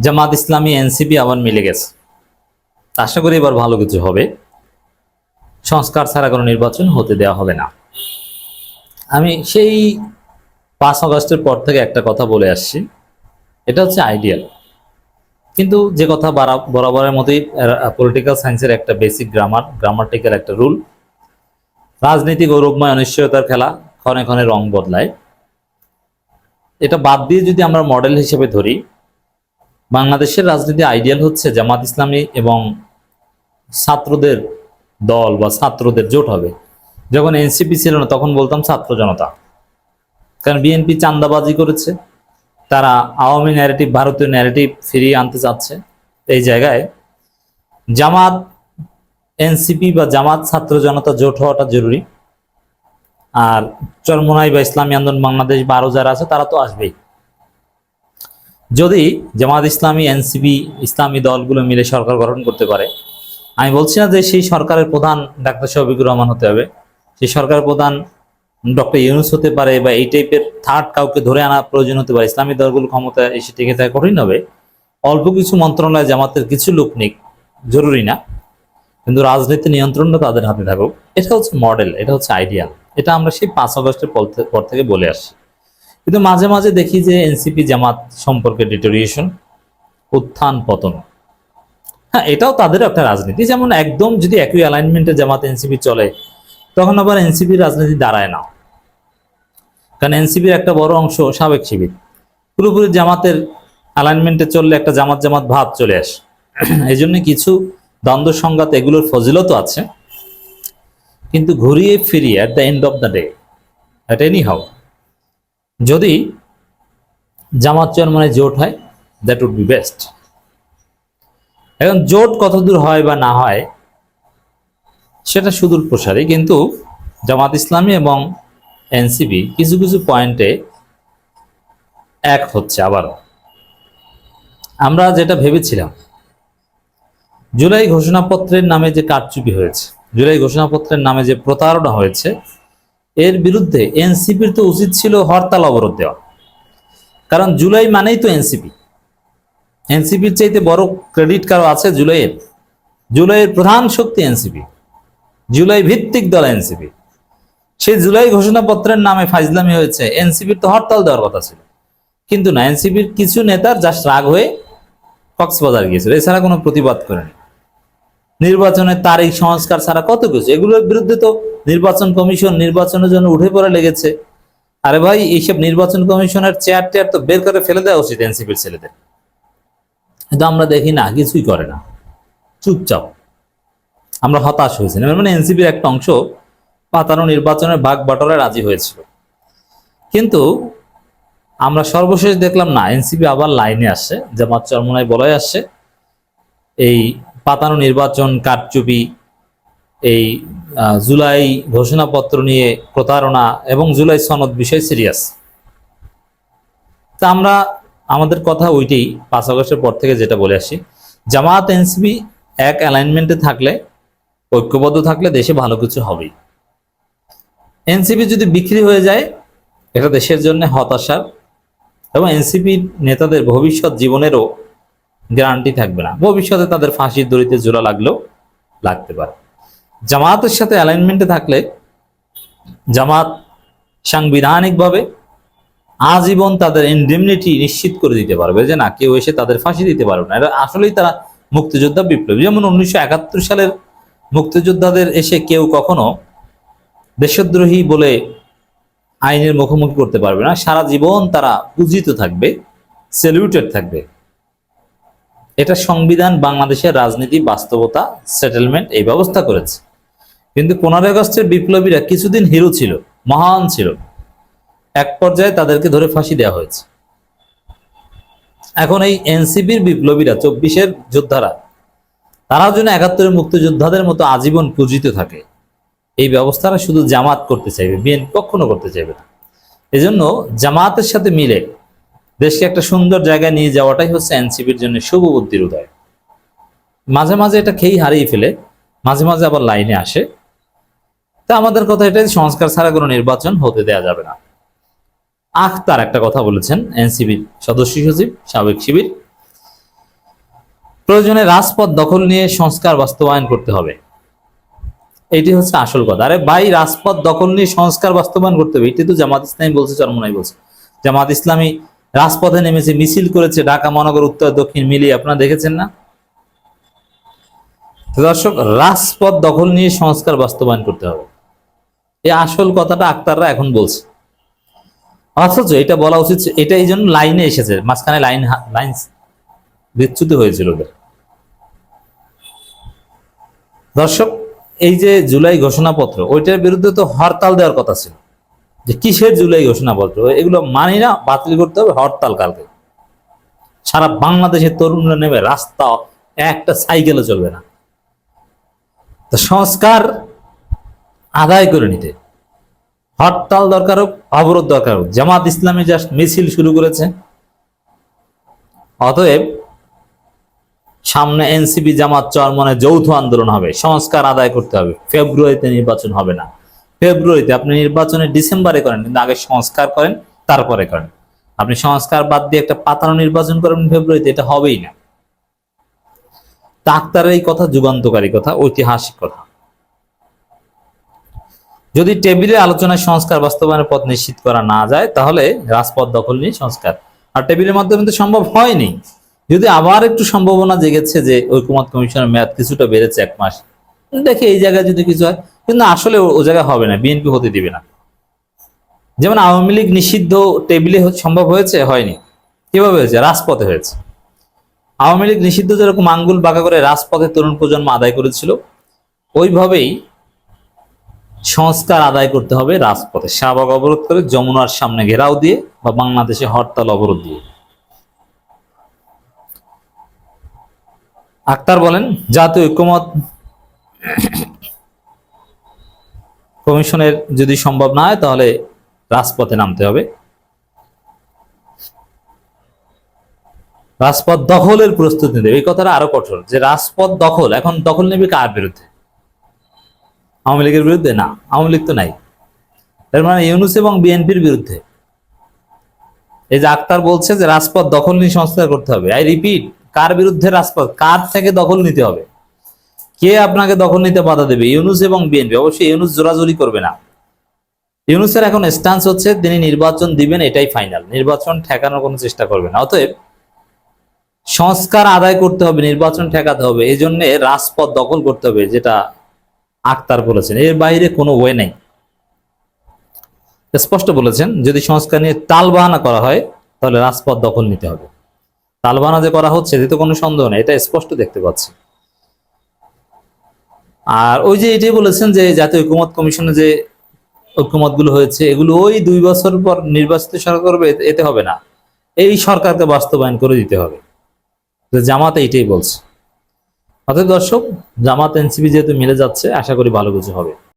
Jamaat Islami, NCP আবার মিলে গেছে। আশা করি এবার ভালো কিছু হবে। সংস্কার ছাড়া কোনো নির্বাচন হতে দেওয়া হবে না। আমি সেই পাঁচ আগস্টের পর থেকে একটা কথা বলে আসছি। এটা হচ্ছে আইডিয়াল কিন্তু যে কথা বারা- বরাবরের মতোই পলিটিক্যাল সায়েন্সের একটা বেসিক গ্রামার গ্রামাটিক্যাল একটা রুল রাজনীতি গৌরবময় অনিশ্চয়তার খেলা ক্ষণে ক্ষণে রং বদলায়। এটা বাদ দিয়ে যদি আমরা মডেল হিসেবে ধরি বাংলাদেশের রাজনীতি আইডিয়াল হচ্ছে জামাত ইসলামী এবং ছাত্রদের দল বা ছাত্রদের জোট হবে। যখন এনসিপি ছিল না, তখন বলতাম ছাত্র জনতা। কারণ বিএনপি চান্দাবাজি করেছে, তারা আওয়ামী ন্যারেটিভ ভারতীয় ন্যারেটিভ ফিরিয়ে আনতে চাচ্ছে। এই জায়গায় জামাত এনসিপি বা জামাত ছাত্র জনতা জোট হওয়াটা জরুরি। আর চরমোনাই বা ইসলামী আন্দোলন বাংলাদেশ বা আরও যারা আছে, তারা তো আসবেই। যদি জামাত ইসলামী, এনসিপি, ইসলামী দলগুলো মিলে সরকার গঠন করতে পারে, আমি বলছি না যে সেই সরকারের প্রধান ডাক্তার শফিকুর রহমান হতে হবে, সেই সরকারের প্রধান ডক্টর ইউনুস হতে পারে বা এই টাইপের থার্ড কাউকে ধরে আনা প্রয়োজন হতে পারে, ইসলামী দলগুলো ক্ষমতা এসে টিকে থাকা কঠিন হবে। অল্প কিছু মন্ত্রণালয় জামাতের কিছু লোক নিক, জরুরি না, কিন্তু রাজনীতি নিয়ন্ত্রণটা তাদের হাতে থাকুক। এটা হচ্ছে মডেল এটা হচ্ছে আইডিয়া এটা আমরা সেই পাঁচ আগস্টের পর থেকে বলে আসছি। কিন্তু মাঝে মাঝে দেখি যে এনসিপি জামাত সম্পর্কে ডিটোরিয়েশন উত্থান, পতন। হ্যাঁ এটাও তাদের একটা রাজনীতি। যেমন একদম যদি একই অ্যালাইনমেন্টে জামাত এনসিপি চলে, তখন আবার এনসিপির রাজনীতি দাঁড়ায় না। কারণ এনসিপির একটা বড় অংশ সাবেক শিবির। পুরোপুরি জামাতের অ্যালাইনমেন্টে চললে একটা জামাত জামাত ভাব চলে আসে। এই জন্য কিছু দ্বন্দ্ব সংঘাত এগুলোর ফজিলত আছে। কিন্তু ঘুরিয়ে ফিরিয়ে at the end of the day at any how যদি জামাত চরমনে জোট হয় দ্যাট উড বি বেস্ট এখন জোট কতদূর হয় বা না হয়, সেটা সুদূর প্রসারী, কিন্তু জামাত ইসলামী এবং এনসিপি কিছু কিছু পয়েন্টে এক হচ্ছে আবারও। আমরা যেটা ভেবেছিলাম, জুলাই ঘোষণাপত্রের নামে যে কারচুপি হয়েছে, জুলাই ঘোষণাপত্রের নামে যে প্রতারণা হয়েছে এর বিরুদ্ধে এনসিপির তো উচিত ছিল হরতাল অবরোধ দেওয়া। কারণ জুলাই মানেই তো এনসিপি। এনসিপির চাইতে বড় ক্রেডিট কারও আছে জুলাইয়ের। জুলাইয়ের প্রধান শক্তি এনসিপি। জুলাই ভিত্তিক দল এনসিপি। সেই জুলাই ঘোষণাপত্রের নামে ফাইজলামি হয়েছে। এনসিপির তো হরতাল দেওয়ার কথা ছিল। কিন্তু না, এনসিপির কিছু নেতার জাস্ট রাগ হয়ে কক্সবাজার গিয়েছিল। এছাড়া কোনো প্রতিবাদ করেনি। নির্বাচনের তারিখ, সংস্কার ছাড়া কত কিছু? এগুলোর বিরুদ্ধে তো নির্বাচন কমিশন নির্বাচনের জন্য উঠে পড়ে লেগেছে। আরে ভাই, এইসব নির্বাচন কমিশনের চেয়ার টেয়ার তো বের করে ফেলে দেওয়া উচিত এনসিপির ছেলেদের। কিন্তু আমরা দেখি না, কিছুই করে না। চুপচাপ। আমরা হতাশ হয়েছি। মানে এনসিপির একটা অংশ পাতানো নির্বাচনের ভাগ বাটরে রাজি হয়েছিল। কিন্তু আমরা সর্বশেষ দেখলাম না, এনসিপি আবার লাইনে আসছে। জামাত চরমনায় বলাই আসছে। এই পাতানো নির্বাচন কারচুপি, এই জুলাই ঘোষণাপত্র নিয়ে প্রতারণা এবং জুলাই সনদ বিষয় সিরিয়াস। তা আমরা, আমাদের কথা ওইটাই পাঁচ আগস্টের পর থেকে যেটা বলে আসি। জামাত এনসিপি এক অ্যালাইনমেন্টে থাকলে, ঐক্যবদ্ধ থাকলে দেশে ভালো কিছু হবেই। এনসিপি যদি বিক্রি হয়ে যায়, এটা দেশের জন্য হতাশার এবং এনসিপি নেতাদের ভবিষ্যৎ জীবনেরও গ্যারান্টি থাকবে না। ভবিষ্যতে তাদের ফাঁসির দড়িতে জোড়া লাগলেও লাগতে পারে। জামাতের সাথে অ্যালাইনমেন্টে থাকলে জামাত সাংবিধানিকভাবে আজীবন তাদের ইন্ডেমনিটি নিশ্চিত করে দিতে পারবে যে না, কেউ এসে তাদের ফাঁসি দিতে পারবে না। এটা আসলেই তারা মুক্তিযোদ্ধা বিপ্লবী। যেমন উনিশশো একাত্তর সালের মুক্তিযোদ্ধাদের এসে কেউ কখনো দেশদ্রোহী বলে আইনের মুখোমুখি করতে পারবে না। সারা জীবন তারা পূজিত থাকবে সেলিউটেড থাকবে। এটা সংবিধান বাংলাদেশের রাজনীতি বাস্তবতা সেটেলমেন্ট এই ব্যবস্থা করেছে। কিন্তু পনেরোই আগস্টের বিপ্লবীরা কিছুদিন হিরো ছিল, মহান ছিল। এক পর্যায়ে তাদেরকে ধরে ফাঁসি দেওয়া হয়েছে। এখন এই এনসিপির বিপ্লবীরা চব্বিশের যোদ্ধারা, তারাও যেন একাত্তরের মুক্তিযোদ্ধাদের মতো আজীবন পূজিত থাকে। এই ব্যবস্থাটা শুধু জামাত করতে চাইবে, বিএনপি কখনো করতে চাইবে না। এজন্য জামাতের সাথে মিলে দেশকে একটা সুন্দর জায়গায় নিয়ে যাওয়াটাই হচ্ছে এনসিপির জন্য শুভ বুদ্ধির উদয়। মাঝে মাঝে এটা খেয়েই হারিয়ে ফেলে, মাঝে মাঝে আবার লাইনে আসে। তা আমাদের কথা এটাই, সংস্কার ছাড়া কোনো নির্বাচন হতে দেয়া যাবে না। আখতার একটা কথা বলেছেন এনসিবির সদস্য সচিব, সাবেক শিবির। প্রয়োজনে রাজপথ দখল নিয়ে সংস্কার বাস্তবায়ন করতে হবে। এটি হচ্ছে আসল কথা। আরে ভাই, রাজপথ দখল নিয়ে সংস্কার বাস্তবায়ন করতে হবে। এটি তো জামাত ইসলামী বলছে, চরমনাই বলছে। জামাত ইসলামী রাজপথে নেমেছে, মিছিল করেছে, ঢাকা, মহানগর, উত্তর, দক্ষিণ, মিলিয়ে। আপনারা দেখেছেন না? দর্শক, রাজপথ দখল নিয়ে সংস্কার বাস্তবায়ন করতে হবে। এই আসল কথাটা আক্তাররা এখন বলছে। অথচ এটা বলা উচিত এটা এই জন্য লাইনে এসেছে, মাঝখানে লাইন লাইন বিচ্যুত হয়েছিল ওদের। দর্শক, এই যে জুলাই ঘোষণাপত্র, ওইটার বিরুদ্ধে তো হরতাল দেওয়ার কথা ছিল। যে কিসের জুলাই ঘোষণাপত্র? এগুলো মানি না, বাতিল করতে হবে হরতাল কালকে। সারা বাংলাদেশের তরুণরা নেবে রাস্তা, একটা সাইকেলও চলবে না। তো সংস্কার আদায় করে নিতে। হরতাল দরকার হোক, অবরোধ দরকার হোক, জামাত ইসলামী জাস্ট মিছিল শুরু করেছে। অতএব সামনে এনসিপি জামাত চরমনে যৌথ আন্দোলন হবে, সংস্কার আদায় করতে হবে। ফেব্রুয়ারিতে নির্বাচন হবে না। ফেব্রুয়ারিতে আপনি নির্বাচনে ডিসেম্বরে করেন, কিন্তু আগে সংস্কার করেন, তারপরে করেন। আপনি সংস্কার বাদ দিয়ে একটা পাতানো নির্বাচন করবেন ফেব্রুয়ারিতে, এটা হবেই না। ডাক্তারের এই কথা, যুগান্তকারী কথা, ঐতিহাসিক কথা। যদি টেবিলে আলোচনায় সংস্কার বাস্তবায়নের পথ নিশ্চিত করা না যায়, তাহলে রাজপথ দখল নিয়ে সংস্কার। আর টেবিলের মাধ্যমে তো সম্ভব হয়নি। যদি আবার একটু সম্ভাবনা জেগেছে যে ঐকমত কমিশনের মেয়াদ কিছুটা বেড়েছে এক মাস, দেখে এই জায়গায় যদি কিছু হয়। কিন্তু আসলে ও- জায়গায় হবে না, বিএনপি হতে দিবে না। যেমন আওয়ামী লীগ নিষিদ্ধ টেবিলে সম্ভব হয়েছে? হয়নি। কীভাবে হয়েছে? রাজপথে হয়েছে। আওয়ামী লীগ নিষিদ্ধ যেরকম আঙ্গুল বাঁকা করে রাজপথে তরুণ প্রজন্ম আদায় করেছিল, ওইভাবেই সংস্কার আদায় করতে হবে রাজপথে। শাহবাগ অবরোধ করে যমুনার সামনে ঘেরাও দিয়ে বা বাংলাদেশে হরতাল অবরোধ দিয়ে। আক্তার বলেন, জাতীয় ঐক্যমত কমিশনের যদি সম্ভব না হয়, তাহলে রাজপথে নামতে হবে। রাজপথ দখলের প্রস্তুতি নেবে। এই কথাটা আরও কঠোর, যে রাজপথ দখল, এখন দখল নেবে কার বিরুদ্ধে? আওয়ামী লীগের বিরুদ্ধে? না, আওয়ামী লীগ তো নাই। তার মানে ইউনুস এবং বিএনপির বিরুদ্ধে। এই যে আক্তার বলছে যে রাজপথ দখল নিয়ে সংস্কার করতে হবে। আই রিপিট, কার বিরুদ্ধে রাজপথ? কার থেকে দখল নিতে হবে? কে আপনাকে দখল নিতে বাধা দেবে? ইউনুস এবং বিএনপি। অবশ্যই ইউনুস জোরাজোরি করবে না। ইউনুসের এখন স্ট্যান্স হচ্ছে, তিনি নির্বাচন দিবেন, এটাই ফাইনাল নির্বাচন ঠেকানোর কোনো চেষ্টা করবে না। অতএব সংস্কার আদায় করতে হবে, নির্বাচন ঠেকাতে হবে। এই জন্য রাজপথ দখল করতে হবে, যেটা আক্তার বলেছেন। এর বাইরে কোনো ওয়ে নেই। স্পষ্ট বলেছেন, যদি সংস্কার নিয়ে তালবাহানা করা হয়, তাহলে রাজপথ দখল নিতে হবে। তালবাহানা যে করা হচ্ছে, এতে কোনো সন্দেহ নেই, এটা স্পষ্ট দেখতে পাচ্ছি। আর ওই যে এটাই বলেছেন যে জাতীয় ঐক্যমত কমিশনে যে ঐক্যমতগুলো হয়েছে, এগুলো ওই দুই বছর পর নির্বাচিত সরকার এতে- হবে না। এই সরকারকে বাস্তবায়ন করে দিতে হবে। তো এটাই বলছে। অতএব দর্শক জামাত এনসিপি যেহেতু মিলে যাচ্ছে আশা করি ভালো কিছু হবে।